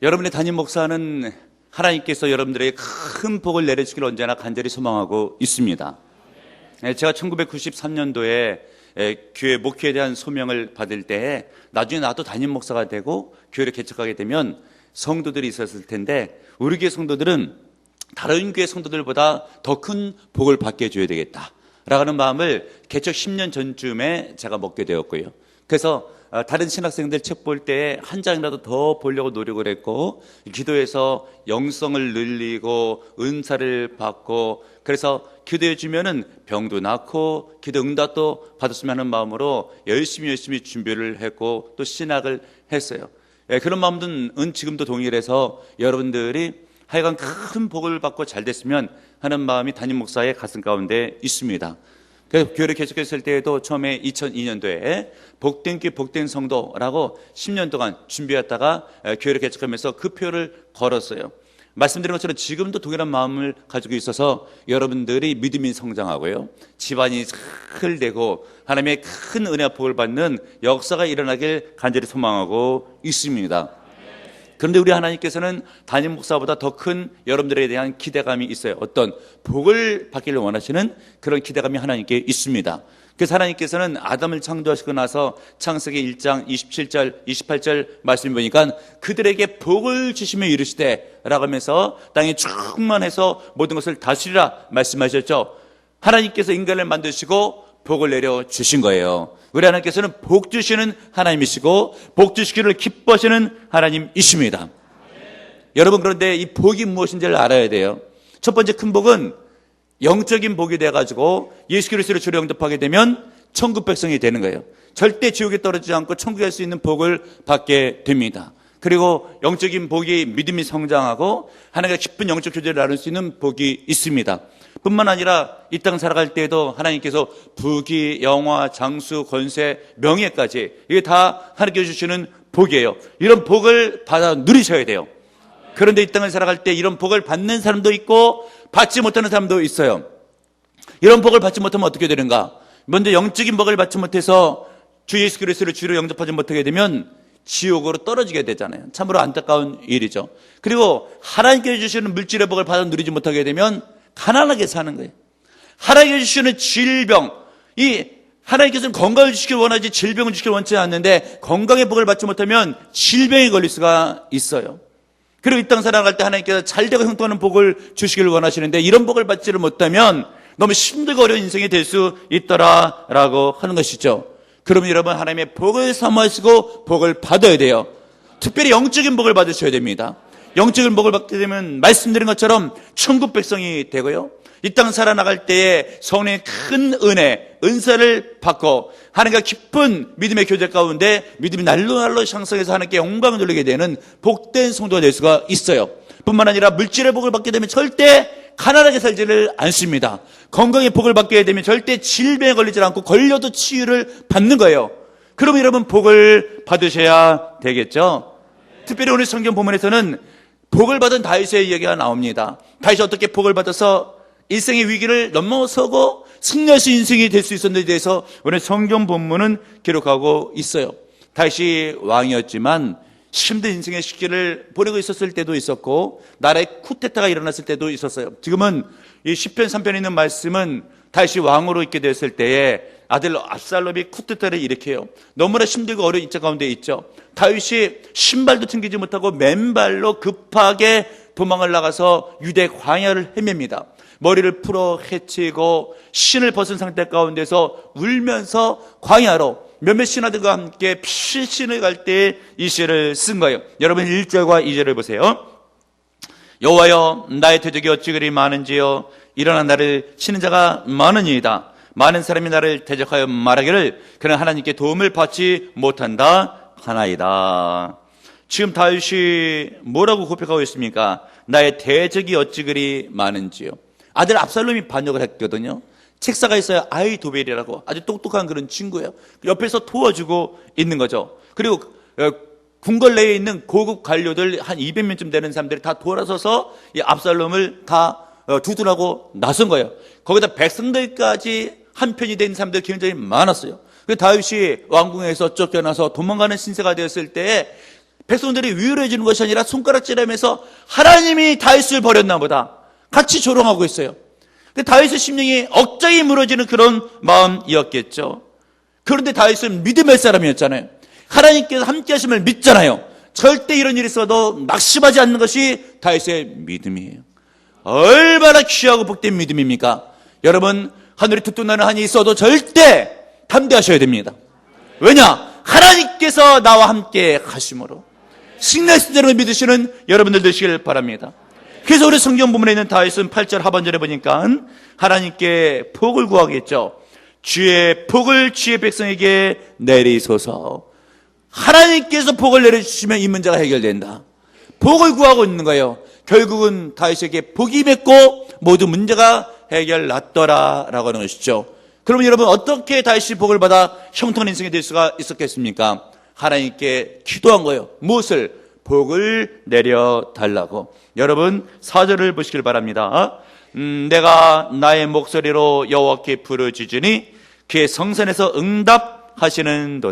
여러분의 담임 목사는 하나님께서 여러분들에게 큰 복을 내려주기를 언제나 간절히 소망하고 있습니다. 예, 제가 1993년도에 교회 목회에 대한 소명을 받을 때 나중에 나도 담임 목사가 되고 교회를 개척하게 되면 성도들이 있었을 텐데 우리 교회 성도들은 다른 교회 성도들보다 더 큰 복을 받게 해줘야 되겠다. 라는 마음을 개척 10년 전쯤에 제가 먹게 되었고요. 그래서 어, 다른 신학생들 책 볼 때 한 장이라도 더 보려고 노력을 했고 기도해서 영성을 늘리고 은사를 받고 그래서 기도해 주면은 병도 낫고 기도 응답도 받았으면 하는 마음으로 열심히 열심히 준비를 했고 또 신학을 했어요. 예, 그런 마음은 지금도 동일해서 여러분들이 하여간 큰 복을 받고 잘 됐으면 하는 마음이 담임 목사의 가슴 가운데 있습니다. 그래서 교회를 개척했을 때에도 처음에 2002년도에 복된 길 복된 성도라고 10년 동안 준비했다가 교회를 개척하면서 그 표를 걸었어요. 말씀드린 것처럼 지금도 동일한 마음을 가지고 있어서 여러분들이 믿음이 성장하고요. 집안이 잘 되고 하나님의 큰 은혜와 복을 받는 역사가 일어나길 간절히 소망하고 있습니다. 그런데 우리 하나님께서는 담임 목사보다 더 큰 여러분들에 대한 기대감이 있어요. 어떤 복을 받기를 원하시는 그런 기대감이 하나님께 있습니다. 그래서 하나님께서는 아담을 창조하시고 나서 창세기 1장 27절, 28절 말씀 보니까 그들에게 복을 주시며 이르시되 라고 하면서 땅에 충만해서 모든 것을 다스리라 말씀하셨죠. 하나님께서 인간을 만드시고 복을 내려 주신 거예요. 우리 하나님께서는 복 주시는 하나님이시고 복 주시기를 기뻐하시는 하나님이십니다. 네. 여러분 그런데 이 복이 무엇인지를 알아야 돼요. 첫 번째 큰 복은 영적인 복이 돼 가지고 예수 그리스도를 주로 영접하게 되면 천국 백성이 되는 거예요. 절대 지옥에 떨어지지 않고 천국에 갈 수 있는 복을 받게 됩니다. 그리고 영적인 복이 믿음이 성장하고 하나님과 깊은 영적 교제를 나눌 수 있는 복이 있습니다. 뿐만 아니라 이 땅 살아갈 때에도 하나님께서 부귀, 영화, 장수, 권세, 명예까지 이게 다 하나님께 주시는 복이에요. 이런 복을 받아 누리셔야 돼요. 그런데 이 땅을 살아갈 때 이런 복을 받는 사람도 있고 받지 못하는 사람도 있어요. 이런 복을 받지 못하면 어떻게 되는가? 먼저 영적인 복을 받지 못해서 주 예수 그리스도를 주로 영접하지 못하게 되면 지옥으로 떨어지게 되잖아요. 참으로 안타까운 일이죠. 그리고 하나님께 주시는 물질의 복을 받아 누리지 못하게 되면 가난하게 사는 거예요. 하나님께 주시는 질병, 이 하나님께서는 건강을 주시길 원하지 질병을 주시길 원치 않는데 건강의 복을 받지 못하면 질병에 걸릴 수가 있어요. 그리고 이 땅 살아갈 때 하나님께서 잘 되고 형통하는 복을 주시길 원하시는데 이런 복을 받지를 못하면 너무 힘들고 어려운 인생이 될 수 있더라라고 하는 것이죠. 그러면 여러분 하나님의 복을 사모하시고 복을 받아야 돼요. 특별히 영적인 복을 받으셔야 됩니다. 영적인 복을 받게 되면 말씀드린 것처럼 천국 백성이 되고요. 이 땅 살아나갈 때에 성령의 큰 은혜, 은사를 받고 하나님과 깊은 믿음의 교제 가운데 믿음이 날로 날로 향상해서 하나님께 영광을 돌리게 되는 복된 성도가 될 수가 있어요. 뿐만 아니라 물질의 복을 받게 되면 절대 가난하게 살지를 않습니다. 건강의 복을 받게 되면 절대 질병에 걸리지 않고 걸려도 치유를 받는 거예요. 그러면 여러분 복을 받으셔야 되겠죠? 특별히 오늘 성경 본문에서는 복을 받은 다윗의 이야기가 나옵니다. 다윗이 어떻게 복을 받아서 일생의 위기를 넘어서고 승리할 수 인생이 될 수 있었는지에 대해서 오늘 성경 본문은 기록하고 있어요. 다윗이 왕이었지만 힘든 인생의 시기를 보내고 있었을 때도 있었고 나라의 쿠데타가 일어났을 때도 있었어요. 지금은 이 10편 3편에 있는 말씀은 다시 왕으로 있게 됐을 때에 아들 압살롬이 쿠데타를 일으켜요. 너무나 힘들고 어려운 입장 가운데 있죠. 다윗이 신발도 챙기지 못하고 맨발로 급하게 도망을 나가서 유대 광야를 헤맵니다. 머리를 풀어 해치고 신을 벗은 상태 가운데서 울면서 광야로 몇몇 신하들과 함께 필신을 갈 때 이 시를 쓴 거예요. 여러분 1절과 2절을 보세요. 여호와여 나의 대적이 어찌 그리 많은지요 일어나 나를 치는 자가 많으니이다. 많은 사람이 나를 대적하여 말하기를 그는 하나님께 도움을 받지 못한다 하나이다. 지금 다윗이 뭐라고 고백하고 있습니까? 나의 대적이 어찌 그리 많은지요. 아들 압살롬이 반역을 했거든요. 책사가 있어요. 아이 도벨이라고 아주 똑똑한 그런 친구예요. 옆에서 도와주고 있는 거죠. 그리고 어, 궁궐 내에 있는 고급 관료들 한 200명쯤 되는 사람들이 다 돌아서서 이 압살롬을 다 어, 두둔하고 나선 거예요. 거기다 백성들까지 한편이 된 사람들이 굉장히 많았어요. 그 다윗이 왕궁에서 쫓겨나서 도망가는 신세가 되었을 때에 백성들이 위로해 주는 것이 아니라 손가락질하면서 하나님이 다윗을 버렸나 보다. 같이 조롱하고 있어요. 다윗의 심령이 억장이 무너지는 그런 마음이었겠죠. 그런데 다윗은 믿음의 사람이었잖아요. 하나님께서 함께 하심을 믿잖아요. 절대 이런 일이 있어도 낙심하지 않는 것이 다윗의 믿음이에요. 얼마나 귀하고 복된 믿음입니까? 여러분, 하늘이 툭툭 나는 한이 있어도 절대 담대하셔야 됩니다. 왜냐? 하나님께서 나와 함께 하심으로. 신뢰스대로 믿으시는 여러분들 되시길 바랍니다. 그래서 우리 성경 부문에 있는 다윗은 8절 하반절에 보니까 하나님께 복을 구하겠죠. 주의 복을 주의 백성에게 내리소서. 하나님께서 복을 내려주시면 이 문제가 해결된다. 복을 구하고 있는 거예요. 결국은 다윗에게 복이 맺고 모든 문제가 해결났더라라고 하는 것이죠. 그러면 여러분 어떻게 다윗이 복을 받아 형통한 인생이 될 수가 있었겠습니까? 하나님께 기도한 거예요. 무엇을? 복을 내려 달라고. 여러분 사절을 보시길 바랍니다. 음, 내가 나의 목소리로 여호와께 부르짖으니 그의 성산에서 응답하시는도다.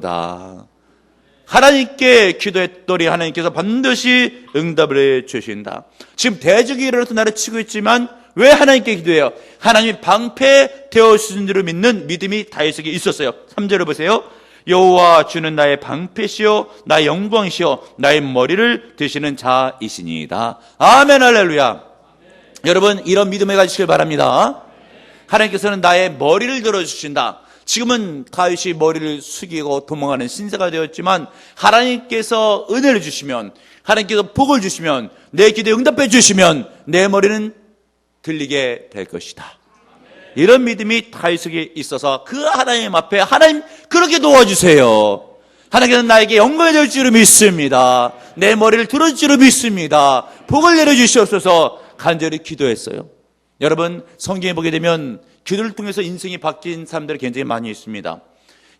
하나님께 기도했더니 하나님께서 반드시 응답을 해 주신다. 지금 대적이 일어나서 나를 치고 있지만 왜 하나님께 기도해요? 하나님이 방패되어 주신 줄을 믿는 믿음이 다윗에게 있었어요. 3절을 보세요. 여호와 주는 나의 방패시요 나의 영광이시요 나의 머리를 드시는 자이시니이다. 아멘 할렐루야. 여러분 이런 믿음을 가지시길 바랍니다. 하나님께서는 나의 머리를 들어 주신다. 지금은 다윗이 머리를 숙이고 도망하는 신세가 되었지만 하나님께서 은혜를 주시면 하나님께서 복을 주시면 내 기도에 응답해 주시면 내 머리는 들리게 될 것이다. 이런 믿음이 다윗에게 있어서 그 하나님 앞에 하나님 그렇게 도와주세요. 하나님께서 나에게 영광이 될 줄을 믿습니다. 내 머리를 들어줄 줄을 믿습니다. 복을 내려주시옵소서 간절히 기도했어요. 여러분 성경에 보게 되면 기도를 통해서 인생이 바뀐 사람들이 굉장히 많이 있습니다.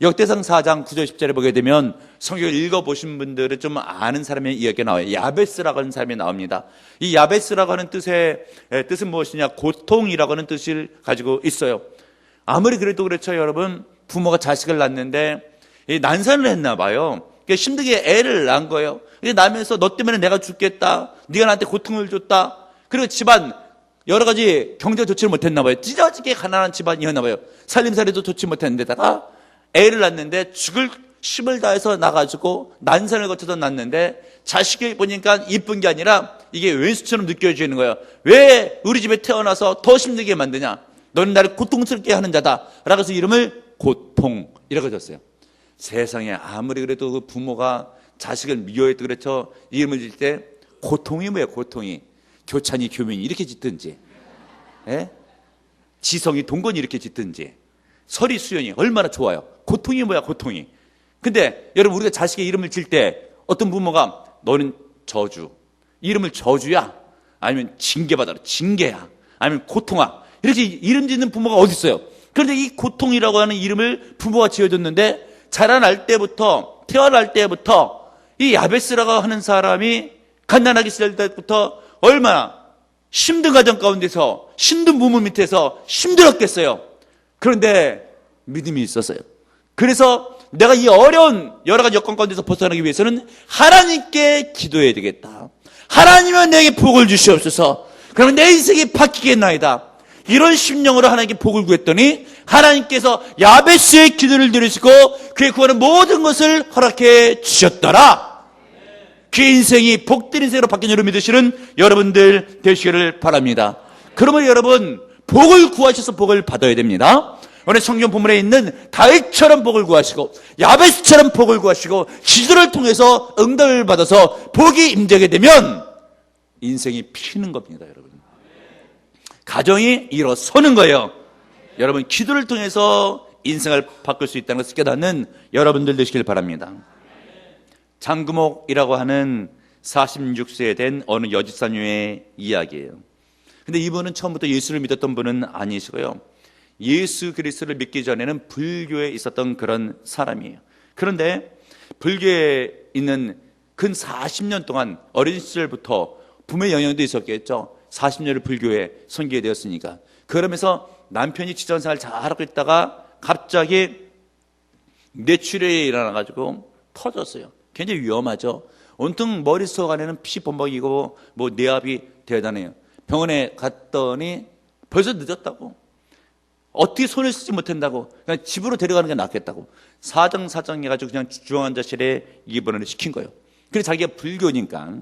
역대상 4장 9절 10절에 보게 되면 성경을 읽어보신 분들은 좀 아는 사람의 이야기가 나와요. 야베스라고 하는 사람이 나옵니다. 이 야베스라고 하는 뜻의 뜻은 무엇이냐? 고통이라고 하는 뜻을 가지고 있어요. 아무리 그래도 그렇죠, 여러분. 부모가 자식을 낳는데 난산을 했나 봐요. 힘들게 애를 낳은 거예요. 나면서 너 때문에 내가 죽겠다. 네가 나한테 고통을 줬다. 그리고 집안 여러 가지 경제 좋지를 못했나 봐요. 찢어지게 가난한 집안이었나 봐요. 살림살이도 좋지 못했는데다가 애를 낳는데 죽을 힘을 다해서 나가지고 난산을 거쳐서 낳는데 자식이 보니까 이쁜 게 아니라 이게 왼수처럼 느껴지는 거예요. 왜 우리 집에 태어나서 더 힘들게 만드냐? 너는 나를 고통스럽게 하는 자다. 라고 해서 이름을 고통이라고 줬어요. 세상에 아무리 그래도 그 부모가 자식을 미워해도 그렇죠. 이름을 질 때 고통이 뭐예요? 고통이. 교찬이 교민이 이렇게 짓든지, 예? 지성이 동건이 이렇게 짓든지, 설이 수연이 얼마나 좋아요. 고통이 뭐야, 고통이. 근데 여러분 우리가 자식의 이름을 질 때 어떤 부모가 너는 저주, 이름을 저주야, 아니면 징계받아라, 징계야, 아니면 고통아 이렇게 이름 짓는 부모가 어디 있어요? 그런데 이 고통이라고 하는 이름을 부모가 지어줬는데 자라날 때부터 태어날 때부터 이 야베스라고 하는 사람이 갓난아기 시절 때부터 얼마나 힘든 가정 가운데서 힘든 부모 밑에서 힘들었겠어요. 그런데 믿음이 있었어요. 그래서 내가 이 어려운 여러 가지 여건 가운데서 벗어나기 위해서는 하나님께 기도해야 되겠다. 하나님은 내게 복을 주시옵소서. 그러면 내 인생이 바뀌겠나이다. 이런 심령으로 하나님께 복을 구했더니 하나님께서 야베스의 기도를 들으시고 그의 구하는 모든 것을 허락해 주셨더라. 그 인생이 복된 인생으로 바뀐 줄을 믿으시는 여러분들 되시기를 바랍니다. 그러면 여러분 복을 구하셔서 복을 받아야 됩니다. 오늘 성경 본문에 있는 다윗처럼 복을 구하시고 야베스처럼 복을 구하시고 기도를 통해서 응답을 받아서 복이 임되게 되면 인생이 피는 겁니다, 여러분. 가정이 일어서는 거예요. 여러분 기도를 통해서 인생을 바꿀 수 있다는 것을 깨닫는 여러분들 되시길 바랍니다. 장구목이라고 하는 46세에 된 어느 여집사님의 이야기예요. 근데 이분은 처음부터 예수를 믿었던 분은 아니시고요. 예수 그리스도를 믿기 전에는 불교에 있었던 그런 사람이에요. 그런데 불교에 있는 근 40년 동안 어린 시절부터 부모의 영향도 있었겠죠. 40년을 불교에 선교에 되었으니까. 그러면서 남편이 지전생활 잘 하고 있다가 갑자기 뇌출혈이 일어나가지고 터졌어요. 굉장히 위험하죠. 온통 머릿속 안에는 피 범벅이고 뭐 뇌압이 대단해요. 병원에 갔더니 벌써 늦었다고. 어떻게 손을 쓰지 못한다고. 그냥 집으로 데려가는 게 낫겠다고. 사정사정 해가지고 그냥 중환자실에 입원을 시킨 거예요. 그래서 자기가 불교니까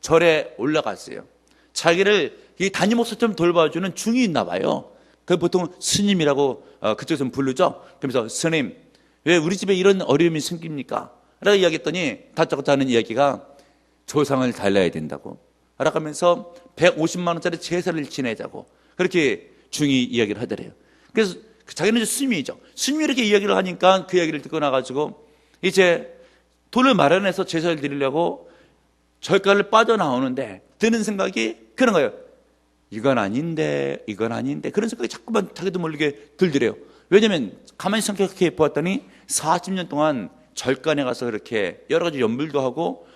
절에 올라갔어요. 자기를 이 담임 목사처럼 돌봐주는 중이 있나 봐요. 그 보통 스님이라고 어, 그쪽에서 부르죠. 그러면서 스님 왜 우리 집에 이런 어려움이 생깁니까? 라고 이야기했더니 다짜고짜 하는 이야기가 조상을 달라야 된다고. 하면서 150만 원짜리 제사를 지내자고. 그렇게 중이 이야기를 하더래요. 그래서 자기는 이제 스님이죠. 스님이 이렇게 이야기를 하니까 그 이야기를 듣고 나가지고 이제 돈을 마련해서 제사를 드리려고 절가를 빠져나오는데 드는 생각이 그런 거예요. 이건 아닌데, 이건 아닌데. 그런 생각이 자꾸만 자기도 모르게 들더래요. 왜냐면 가만히 생각해 보았더니 40년 동안 절간에 가서 그렇게 여러 가지 연불도 하고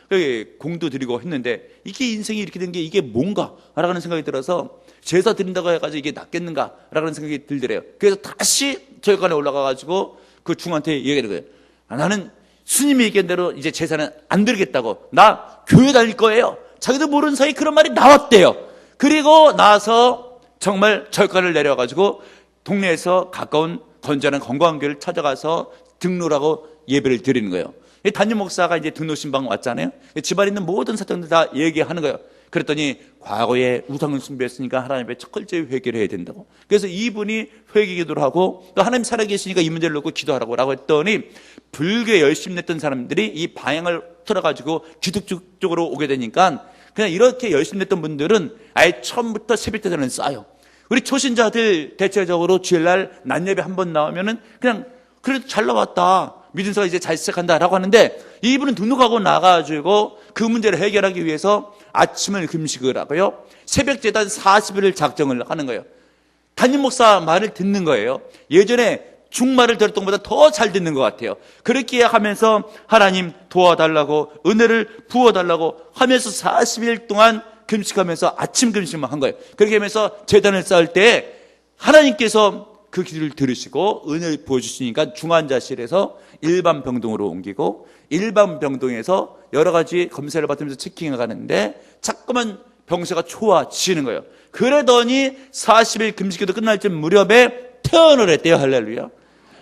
공도 드리고 했는데 이게 인생이 이렇게 된 게 이게 뭔가라는 생각이 들어서 제사 드린다고 해가지고 이게 낫겠는가라는 생각이 들더래요. 그래서 다시 절간에 올라가가지고 그 중한테 얘기하는 거예요. 아, 나는 스님이 얘기한 대로 이제 제사는 안 드리겠다고. 나 교회 다닐 거예요. 자기도 모르는 사이 그런 말이 나왔대요. 그리고 나서 정말 절간을 내려가지고 동네에서 가까운 건전한 건강교회를 찾아가서 등록하고 예배를 드리는 거예요. 담임 목사가 이제 등록 신방 왔잖아요. 집안에 있는 모든 사정들 다 얘기하는 거예요. 그랬더니 과거에 우상을 숭배했으니까 하나님 앞에 첫 번째 회개를 해야 된다고. 그래서 이분이 회개 기도를 하고 또 하나님 살아계시니까 이 문제를 놓고 기도하라고 라고 했더니 불교에 열심히 냈던 사람들이 이 방향을 틀어가지고 기독 쪽으로 오게 되니까 그냥 이렇게 열심히 냈던 분들은 아예 처음부터 새벽 대전을 쌓아요. 우리 초신자들 대체적으로 주일날 낮 예배 한 번 나오면은 그냥 그래도 잘 나왔다. 믿음서가 이제 잘 시작한다라고 하는데 이분은 등록하고 나가지고 그 문제를 해결하기 위해서 아침을 금식을 하고요. 새벽 재단 40일을 작정을 하는 거예요. 담임 목사 말을 듣는 거예요. 예전에 중말을 들었던 것보다 더 잘 듣는 것 같아요. 그렇게 하면서 하나님 도와달라고 은혜를 부어달라고 하면서 40일 동안 금식하면서 아침 금식만 한 거예요. 그렇게 하면서 재단을 쌓을 때 하나님께서 그 기도를 들으시고 은혜를 부어주시니까 중환자실에서 일반 병동으로 옮기고 일반 병동에서 여러 가지 검사를 받으면서 체킹해 가는데 자꾸만 병세가 좋아지는 거예요. 그러더니 40일 금식기도 끝날 쯤 무렵에 퇴원을 했대요. 할렐루야.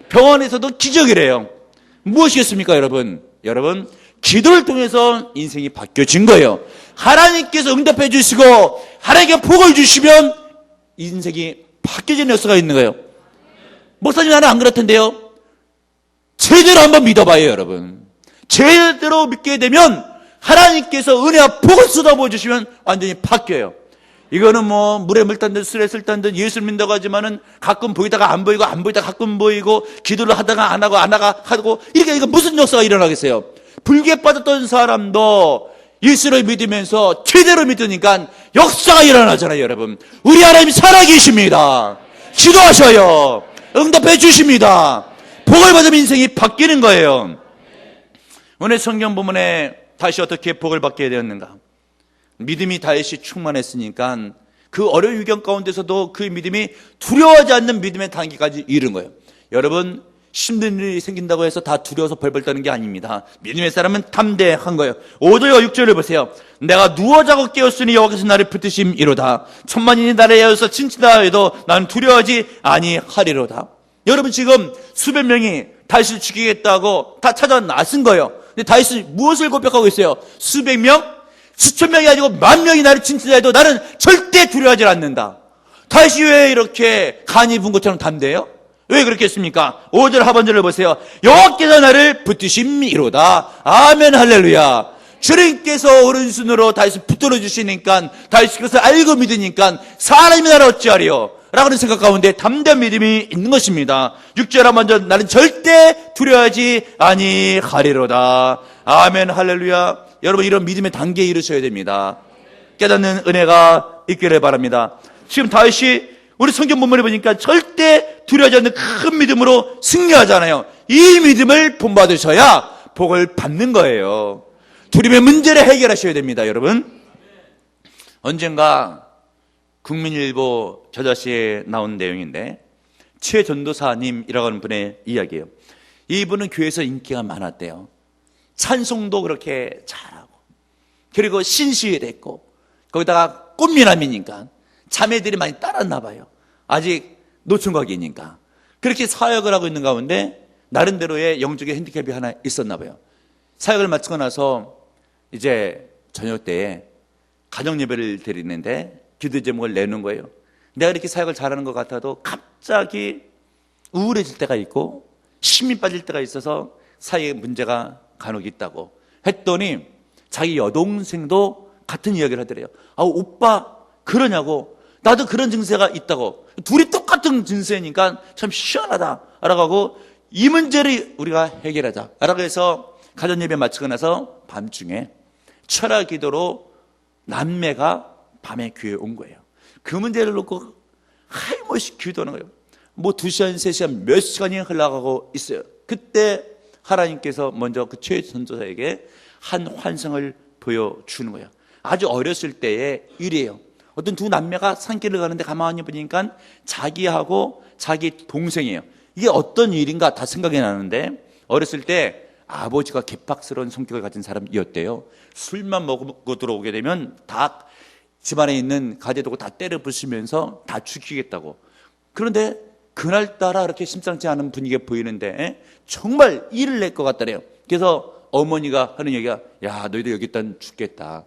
병원에서도 기적이래요. 무엇이겠습니까, 여러분? 여러분, 기도를 통해서 인생이 바뀌어진 거예요. 하나님께서 응답해 주시고 하나님께 복을 주시면 인생이 바뀌어지는 역사가 있는 거예요. 목사님 나는 안 그렇던데요. 제대로 한번 믿어봐요, 여러분. 제대로 믿게 되면 하나님께서 은혜와 복을 쏟아부어 주시면 완전히 바뀌어요. 이거는 뭐 물에 물딴듯 술에 술딴 듯 예수를 믿는다고 하지만은 가끔 보이다가 안 보이고 안 보이다가 가끔 보이고 기도를 하다가 안 하고 안 하가 하고 이렇게 이거 무슨 역사가 일어나겠어요? 불기에 빠졌던 사람도 예수를 믿으면서 제대로 믿으니까 역사가 일어나잖아요, 여러분. 우리 하나님 살아계십니다. 기도하셔요. 응답해 주십니다. 복을 받으면 인생이 바뀌는 거예요. 오늘 성경 부문에 다시 어떻게 복을 받게 되었는가? 믿음이 다시 충만했으니까 그 어려운 위경 가운데서도 그 믿음이 두려워하지 않는 믿음의 단계까지 이른 거예요. 여러분, 힘든 일이 생긴다고 해서 다 두려워서 벌벌 떠는 게 아닙니다. 믿음의 사람은 담대한 거예요. 5절과 6절을 보세요. 내가 누워 자고 깨었으니 여호와께서 나를 붙드심 이로다. 천만인이 나를 에어서 친치다 해도 나는 두려워하지 아니하리로다. 여러분 지금 수백 명이 다윗을 죽이겠다고 다 찾아 나선 거예요. 근데 다윗이 무엇을 고백하고 있어요? 수백 명? 수천 명이 아니고 만 명이 나를 친치다 해도 나는 절대 두려워하지 않는다. 다윗이 왜 이렇게 간이 분 것처럼 담대해요? 왜 그렇게 했습니까? 5절 하반절을 보세요. 여호와께서 나를 붙드심이로다. 아멘 할렐루야. 주님께서 오른손으로 다윗을 붙들어 주시니까 다윗이 그것을 알고 믿으니까 사람이 나를 어찌하리요? 라고 하는 생각 가운데 담대한 믿음이 있는 것입니다. 6절 하반절 나는 절대 두려워하지 아니하리로다. 아멘 할렐루야. 여러분 이런 믿음의 단계에 이르셔야 됩니다. 깨닫는 은혜가 있기를 바랍니다. 지금 다윗이 우리 성경 본문에 보니까 절대 두려워하지 않는 큰 믿음으로 승리하잖아요. 이 믿음을 본받으셔야 복을 받는 거예요. 두림의 문제를 해결하셔야 됩니다, 여러분. 언젠가 국민일보 저자시에 나온 내용인데 최 전도사님이라고 하는 분의 이야기예요. 이분은 교회에서 인기가 많았대요. 찬송도 그렇게 잘하고 그리고 됐고 거기다가 꽃미남이니까 자매들이 많이 따랐나 봐요. 아직 노총각이니까. 그렇게 사역을 하고 있는 가운데 나름대로의 영적인 핸디캡이 하나 있었나 봐요. 사역을 마치고 나서 이제 저녁 때에 가정 예배를 드리는데 기도 제목을 내는 거예요. 내가 이렇게 사역을 잘하는 것 같아도 갑자기 우울해질 때가 있고 힘이 빠질 때가 있어서 사이에 문제가 간혹 있다고 했더니 자기 여동생도 같은 이야기를 하더래요. 아, 오빠 그러냐고 나도 그런 증세가 있다고 둘이 똑같은 증세니까 참 시원하다 라고 하고 이 문제를 우리가 해결하자 라고 해서 가정 예배 마치고 나서 밤중에 철학 기도로 남매가 밤에 교회에 온 거예요. 그 문제를 놓고 하이못이 기도하는 거예요. 뭐 두 시간, 세 시간, 몇 시간이 흘러가고 있어요. 그때 하나님께서 먼저 그 최전도사에게 한 환상을 보여주는 거예요. 아주 어렸을 때의 일이에요. 어떤 두 남매가 산길을 가는데 가만히 보니까 자기하고 자기 동생이에요. 이게 어떤 일인가 다 생각이 나는데 어렸을 때 아버지가 개팍스러운 성격을 가진 사람이었대요. 술만 먹고 들어오게 되면 다 집안에 있는 가재도구 다 때려 부수면서 다 죽이겠다고. 그런데 그날따라 그렇게 심상치 않은 분위기가 보이는데 정말 일을 낼 것 같다래요. 그래서 어머니가 하는 얘기가 야 너희도 여기 있다 죽겠다.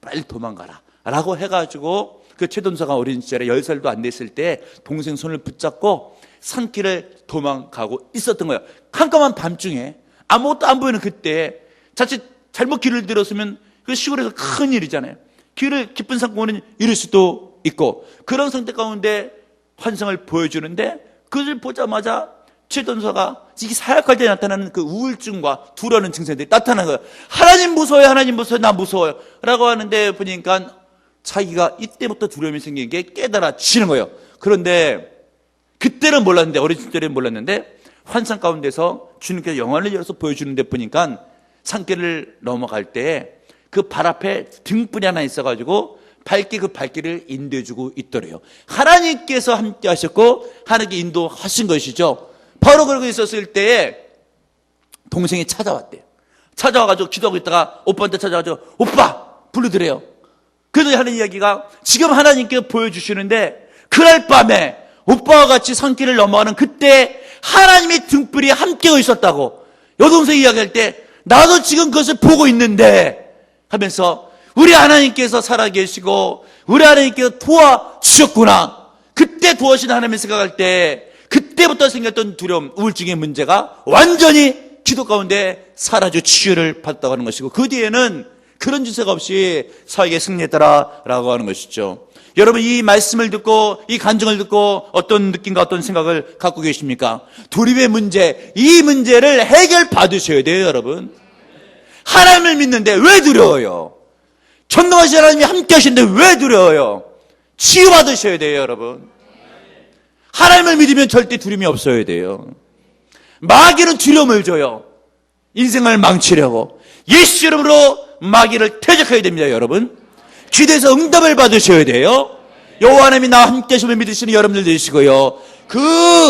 빨리 도망가라. 라고 해가지고 그 최돈사가 어린 시절에 10살도 안 됐을 때 동생 손을 붙잡고 산길을 도망가고 있었던 거예요. 깜깜한 밤중에 아무것도 안 보이는 그때 자칫 잘못 길을 들었으면 그 시골에서 큰 일이잖아요. 길을 깊은 산공원은 잃을 수도 있고 그런 상태 가운데 환상을 보여주는데 그것을 보자마자 최돈사가 이게 사역할 때 나타나는 그 우울증과 두려는 증세들이 나타나는 거예요. 하나님 무서워요, 하나님 무서워요, 나 무서워요. 라고 하는데 보니까 자기가 이때부터 두려움이 생긴 게 깨달아지는 거예요. 그런데 그때는 몰랐는데, 어린 시절에는 몰랐는데, 환상 가운데서 주님께서 영화를 열어서 보여주는데 보니까 산길을 넘어갈 때 그 발 앞에 등불이 하나 있어가지고 밝게 그 발길을 인도해주고 있더래요. 하나님께서 함께 하셨고, 하나님께 인도하신 것이죠. 바로 그러고 있었을 때에 동생이 찾아왔대요. 찾아와가지고 기도하고 있다가 오빠한테 찾아와가지고 오빠! 부르더래요. 그래서 하는 이야기가 지금 하나님께 보여주시는데 그날 밤에 오빠와 같이 산길을 넘어가는 그때 하나님의 등불이 함께 있었다고 여동생이 이야기할 때 나도 지금 그것을 보고 있는데 하면서 우리 하나님께서 살아계시고 우리 하나님께서 도와주셨구나. 그때 도와주신 하나님을 생각할 때 그때부터 생겼던 두려움, 우울증의 문제가 완전히 기도 가운데 사라져 치유를 받았다고 하는 것이고 그 뒤에는 그런 주세가 없이 사에게 승리했더라라고 하는 것이죠. 여러분 이 말씀을 듣고 이 간증을 듣고 어떤 느낌과 어떤 생각을 갖고 계십니까? 두림의 문제, 이 문제를 해결 받으셔야 돼요, 여러분. 하나님을 믿는데 왜 두려워요? 전능하신 하나님이 함께 하시는데 왜 두려워요? 치유받으셔야 돼요, 여러분. 하나님을 믿으면 절대 두려움이 없어야 돼요. 마귀는 두려움을 줘요. 인생을 망치려고. 예수 이름으로 마귀를 퇴적해야 됩니다, 여러분. 기도에서 응답을 받으셔야 돼요. 여호와 하나님이 나와 함께 하시면 믿으시는 여러분들 되시고요. 그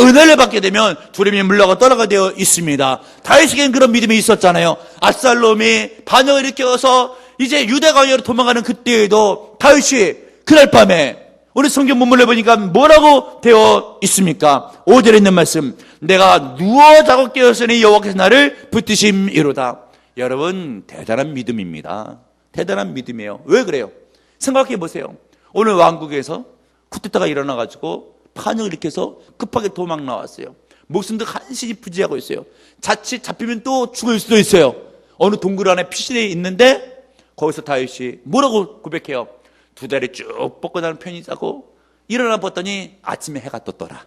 은혜를 받게 되면 두려움이 물러가 떠나가 되어 있습니다. 다윗에게는 그런 믿음이 있었잖아요. 아살롬이 반역을 일으켜서 이제 유대 광야로 도망가는 그때에도 다윗이 그날 밤에 우리 성경 본문을 보니까 뭐라고 되어 있습니까? 5절에 있는 말씀. 내가 누워 자고 깨었으니 여호와께서 나를 붙드심이로다. 여러분 대단한 믿음입니다. 대단한 믿음이에요. 왜 그래요? 생각해 보세요. 오늘 왕국에서 쿠데타가 일어나 가지고 판을 일으켜서 급하게 도망 나왔어요. 목숨도 간신히 부지하고 있어요. 자칫 잡히면 또 죽을 수도 있어요. 어느 동굴 안에 피신해 있는데 거기서 다윗이 뭐라고 고백해요? 두 다리 쭉 뻗고 나는 편히 자고 일어나 봤더니 아침에 해가 떴더라.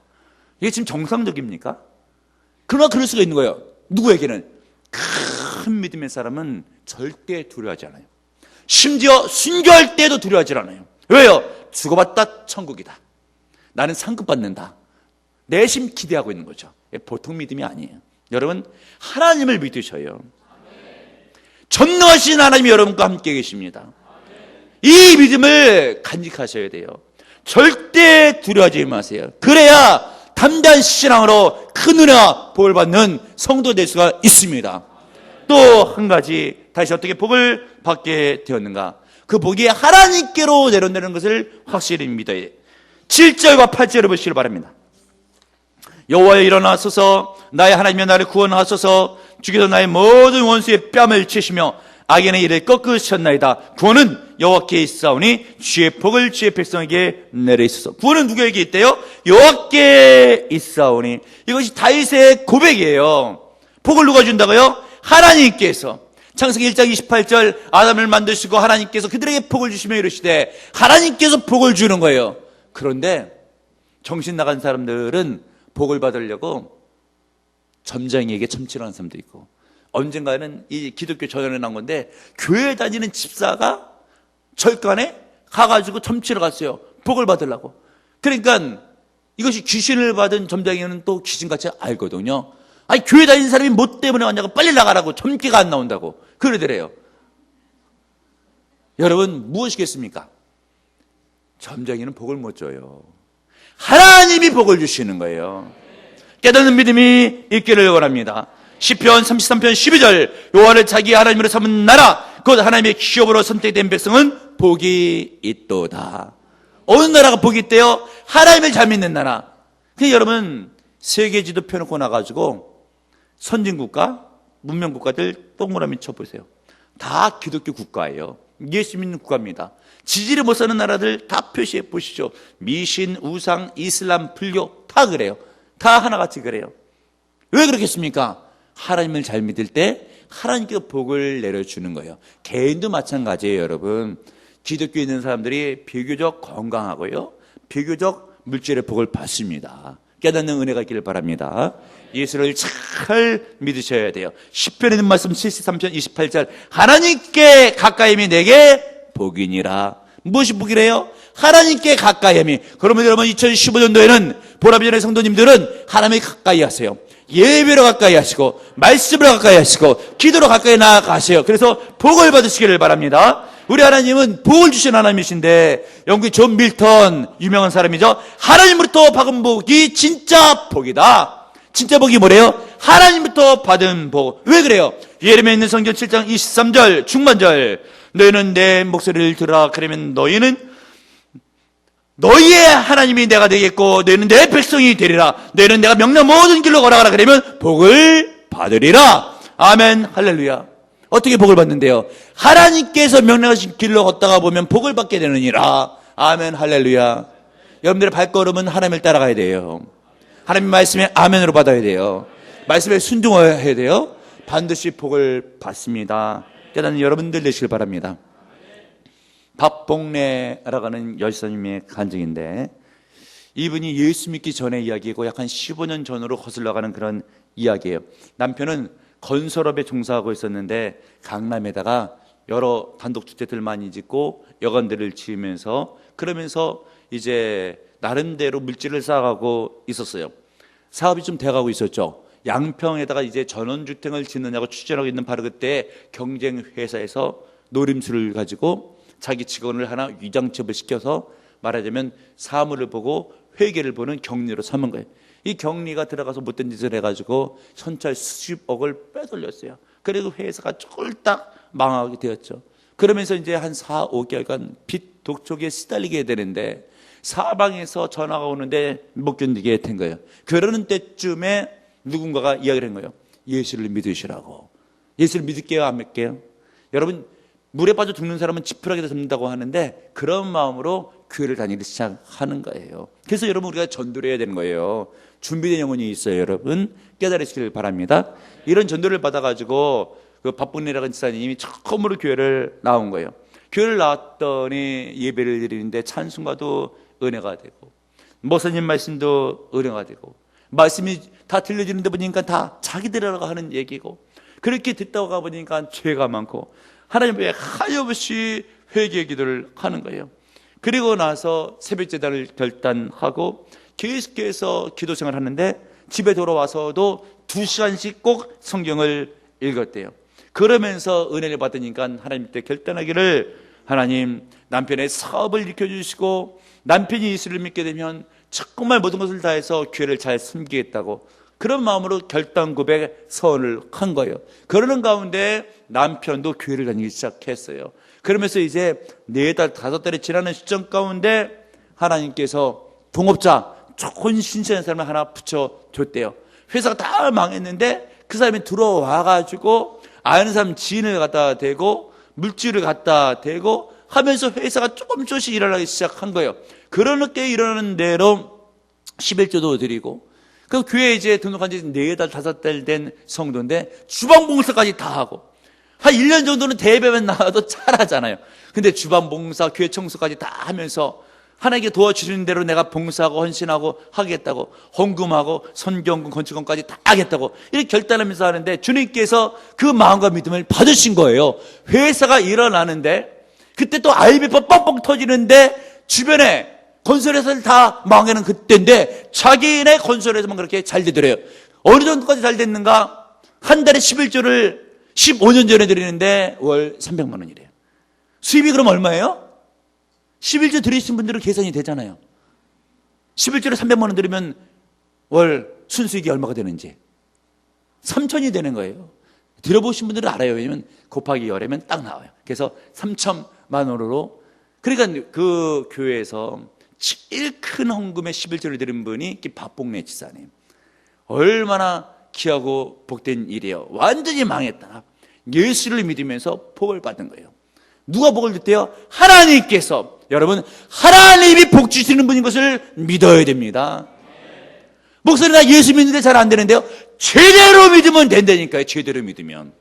이게 지금 정상적입니까? 그러나 그럴 수가 있는 거예요. 누구에게는 큰 믿음의 사람은 절대 두려워하지 않아요. 심지어 순교할 때도 두려워하지 않아요. 왜요? 죽어봤다 천국이다. 나는 상급 받는다. 내심 기대하고 있는 거죠. 보통 믿음이 아니에요. 여러분 하나님을 믿으셔요. 전능하신 하나님이 여러분과 함께 계십니다. 이 믿음을 간직하셔야 돼요. 절대 두려워하지 마세요. 그래야 담대한 신앙으로 큰 은혜와 복을 받는 성도 될 수가 있습니다. 또 한 가지 다시 어떻게 복을 받게 되었는가? 그 복이 하나님께로 내려온다는 것을 확실히 믿어야 돼. 7절과 8절을 보시길 바랍니다. 여호와여 일어나소서 나의 하나님여 나를 구원하소서 주께서 나의 모든 원수의 뺨을 치시며 악인의 일을 꺾으셨나이다. 구원은 여호와께 있사오니 주의 복을 주의 백성에게 있어서 구원은 누구에게 있대요? 여호와께 있사오니 이것이 다윗의 고백이에요. 복을 누가 준다고요? 하나님께서 창세기 1장 28절 아담을 만드시고 하나님께서 그들에게 복을 주시며 이르시되 하나님께서 복을 주는 거예요. 그런데 정신 나간 사람들은 복을 받으려고 점장에게 점치라는 사람도 있고 언젠가는 이 기독교 전연에 난 건데 교회 다니는 집사가 절간에 가가지고 점치러 갔어요. 복을 받으려고. 그러니까 이것이 귀신을 받은 점장에는 또 귀신같이 알거든요. 아니 교회 다니는 사람이 뭐 때문에 왔냐고 빨리 나가라고 점괘가 안 나온다고 그러더래요. 여러분 무엇이겠습니까? 점쟁이는 복을 못 줘요. 하나님이 복을 주시는 거예요. 깨닫는 믿음이 있기를 원합니다. 시편 33편 12절 요한을 자기 하나님으로 삼은 나라 곧 하나님의 기업으로 선택된 백성은 복이 있도다. 어느 나라가 복이 있대요? 하나님을 잘 믿는 나라. 그 여러분 세계 지도 펴놓고 나가지고 선진국가, 문명국가들 동그라미 쳐보세요. 다 기독교 국가예요. 예수 믿는 국가입니다. 지지를 못 사는 나라들 다 표시해 보시죠. 미신, 우상, 이슬람, 불교 다 그래요. 다 하나같이 그래요. 왜 그렇겠습니까? 하나님을 잘 믿을 때 하나님께 복을 내려주는 거예요. 개인도 마찬가지예요, 여러분. 기독교에 있는 사람들이 비교적 건강하고요. 비교적 물질의 복을 받습니다. 깨닫는 은혜가 있기를 바랍니다. 예수를 잘 믿으셔야 돼요. 10편에 있는 말씀 73편 28절 하나님께 가까이미 내게 복이니라. 무엇이 복이래요? 하나님께 가까이 함이. 그러면 여러분 2015년도에는 보라비전의 성도님들은 하나님에 가까이 하세요. 예배로 가까이 하시고 말씀으로 가까이 하시고 기도로 가까이 나아가세요. 그래서 복을 받으시기를 바랍니다. 우리 하나님은 복을 주신 하나님이신데 영국의 존 밀턴 유명한 사람이죠. 하나님으로부터 받은 복이 진짜 복이다. 진짜 복이 뭐래요? 하나님부터 받은 복. 왜 그래요? 예레미야 있는 성경 7장 23절 중반절 너희는 내 목소리를 들으라 그러면 너희는 너희의 하나님이 내가 되겠고 너희는 내 백성이 되리라. 너희는 내가 명령 모든 길로 걸어가라 그러면 복을 받으리라. 아멘. 할렐루야. 어떻게 복을 받는데요? 하나님께서 명령하신 길로 걷다가 보면 복을 받게 되느니라. 아멘. 할렐루야. 여러분들의 발걸음은 하나님을 따라가야 돼요. 하나님 말씀에 아멘으로 받아야 돼요. 말씀에 순종해야 돼요. 반드시 복을 받습니다. 깨닫는 여러분들 되시길 바랍니다 박봉래라고 하는 여사님의 간증인데 이분이 예수 믿기 전의 이야기고 약 한 15년 전으로 거슬러 가는 그런 이야기예요. 남편은 건설업에 종사하고 있었는데 강남에다가 여러 단독 주택들 많이 짓고 여관들을 지으면서 그러면서 이제 나름대로 물질을 쌓아가고 있었어요. 사업이 좀 돼가고 있었죠. 양평에다가 이제 전원주택을 짓느냐고 추진하고 있는 바로 그때 경쟁 회사에서 노림수를 가지고 자기 직원을 하나 위장첩을 시켜서 말하자면 사물을 보고 회계를 보는 격리로 삼은 거예요. 이 격리가 들어가서 못된 짓을 해가지고 현찰 수십억을 빼돌렸어요. 그래도 회사가 쫄딱 망하게 되었죠. 그러면서 이제 한 4, 5개월간 빚 독촉에 시달리게 되는데 사방에서 전화가 오는데 못 견디게 된 거예요. 그러는 때쯤에 누군가가 이야기를 한 거예요. 예수를 믿으시라고. 예수를 믿을게요, 안 믿게요? 여러분, 물에 빠져 죽는 사람은 지푸라기도 잡는다고 하는데 그런 마음으로 교회를 다니기 시작하는 거예요. 그래서 여러분 우리가 전도를 해야 되는 거예요. 준비된 영혼이 있어요, 여러분. 깨달으시길 바랍니다. 이런 전도를 받아가지고 그 바쁜이라는 지사님이 처음으로 교회를 나온 거예요. 교회를 나왔더니 예배를 드리는데 찬송가도 은혜가 되고 목사님 말씀도 은혜가 되고 말씀이 다 들려지는데 보니까 다 자기들이라고 하는 얘기고 그렇게 듣다가 가보니까 죄가 많고 하나님 앞에 하염없이 회개 기도를 하는 거예요. 그리고 나서 새벽 제단을 결단하고 계속해서 기도 생활을 하는데 집에 돌아와서도 두 시간씩 꼭 성경을 읽었대요. 그러면서 은혜를 받으니까 하나님 때 결단하기를 하나님 남편의 사업을 일으켜주시고 남편이 예수를 믿게 되면 정말 모든 것을 다해서 교회를 잘 섬기겠다고 그런 마음으로 결단 고백 서원을 한 거예요. 그러는 가운데 남편도 교회를 다니기 시작했어요. 그러면서 이제 네 달, 다섯 달이 지나는 시점 가운데 하나님께서 동업자, 좋은 신선한 사람을 하나 붙여줬대요. 회사가 다 망했는데 그 사람이 들어와가지고 아는 사람 지인을 갖다 대고 물질을 갖다 대고 하면서 회사가 조금 조금씩 일어나기 시작한 거예요. 그렇게 일어나는 대로 11조도 드리고 그 교회에 이제 등록한 지 네 달, 다섯 달 된 성도인데 주방 봉사까지 다 하고 한 1년 정도는 대배만 나와도 잘하잖아요. 근데 주방 봉사, 교회 청소까지 다 하면서 하나님께 도와주시는 대로 내가 봉사하고 헌신하고 하겠다고 헌금하고 선경금 건축금까지 다 하겠다고 이렇게 결단하면서 하는데 주님께서 그 마음과 믿음을 받으신 거예요. 회사가 일어나는데 그때 또 IMF 뻥뻥 터지는데 주변에 건설회사를 다 망하는 그때인데 자기네 건설회사만 그렇게 잘 되더래요. 어느 정도까지 잘 됐는가? 한 달에 11조를 15년 전에 드리는데 월 300만 원이래요. 수입이 그럼 얼마예요? 11조 드리신 분들은 계산이 되잖아요. 11조를 300만 원 드리면 월 순수익이 얼마가 되는지. 3천이 되는 거예요. 들어보신 분들은 알아요. 왜냐면 곱하기 열이면 딱 나와요. 그래서 3천만 원으로 그러니까 그 교회에서 제일 큰 헌금의 11조를 드린 분이 박봉래 지사님. 얼마나 귀하고 복된 일이에요. 완전히 망했다. 예수를 믿으면서 복을 받은 거예요. 누가 복을 줬대요? 하나님께서. 여러분, 하나님이 복 주시는 분인 것을 믿어야 됩니다. 목소리 나 예수 믿는데 잘 안 되는데요. 제대로 믿으면 된다니까요. 제대로 믿으면.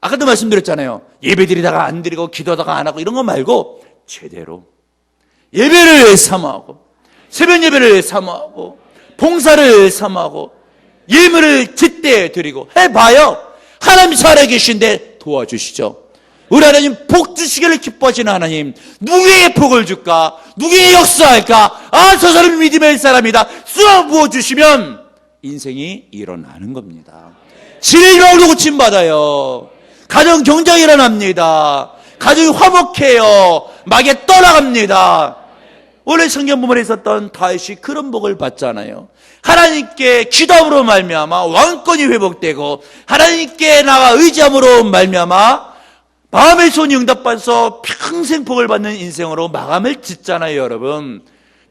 아까도 말씀드렸잖아요. 예배 드리다가 안 드리고 기도하다가 안 하고 이런 거 말고 제대로 예배를 사모하고 새벽 예배를 사모하고 봉사를 사모하고 예물을 제때 드리고 해봐요. 하나님 살아계신데 도와주시죠. 우리 하나님 복 주시기를 기뻐하시는 하나님 누구에게 복을 줄까? 누구에게 역사할까? 아 저 사람이 믿음의 사람이다. 쏘아 부어주시면 인생이 일어나는 겁니다. 질병으로 고침받아요. 가정 경쟁이 일어납니다. 가정이 화목해요. 막에 떠나갑니다. 원래 성경 부분에 있었던 다윗이 그런 복을 받잖아요. 하나님께 기도함으로 말미암아 왕권이 회복되고 하나님께 나가 의지함으로 말미암아 마음의 손이 응답받아서 평생 복을 받는 인생으로 마감을 짓잖아요, 여러분.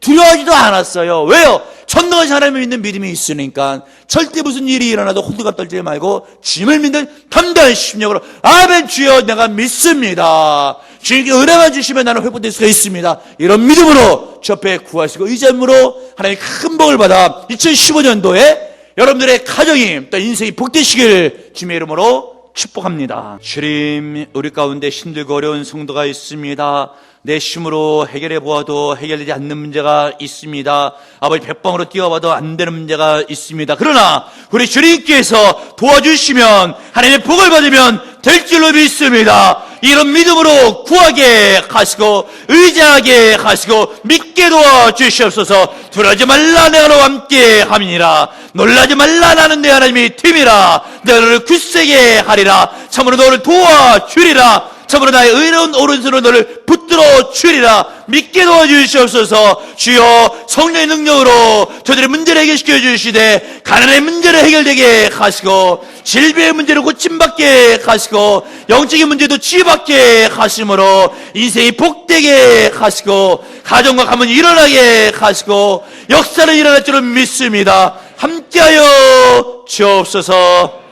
두려워하지도 않았어요. 왜요? 전능하신 하나님을 믿는 믿음이 있으니까 절대 무슨 일이 일어나도 혼두가 떨지 말고 주님을 믿는 담대한 심령으로 아멘 주여 내가 믿습니다. 주님께 은혜만 주시면 나는 회복될 수가 있습니다. 이런 믿음으로 주 앞에 구하시고 의지함으로 하나님의 큰 복을 받아 2015년도에 여러분들의 가정이 또 인생이 복되시길 주님의 이름으로 축복합니다. 주님, 우리 가운데 힘들고 어려운 성도가 있습니다. 내 힘으로 해결해 보아도 해결되지 않는 문제가 있습니다. 아버지 백방으로 뛰어봐도 안 되는 문제가 있습니다. 그러나 우리 주님께서 도와주시면 하나님의 복을 받으면 될 줄로 믿습니다. 이런 믿음으로 구하게 하시고 의지하게 하시고 믿게 도와주시옵소서. 두려지 말라 내가 너와 함께 함이니라. 놀라지 말라 나는 내 하나님이 팀이라. 내가 너를 굳세게 하리라. 참으로 너를 도와주리라 참으로 나의 의로운 오른손으로 너를 붙들어 주리라. 믿게 도와주시옵소서. 주여 성령의 능력으로 저들의 문제를 해결시켜 주시되 가난의 문제를 해결되게 하시고 질병의 문제를 고침받게 하시고 영적인 문제도 치유받게 하심으로 인생이 복되게 하시고 가정과 가문이 일어나게 하시고 역사를 일어날 줄을 믿습니다. 함께하여 주옵소서.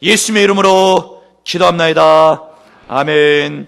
예수님의 이름으로 기도합나이다 아멘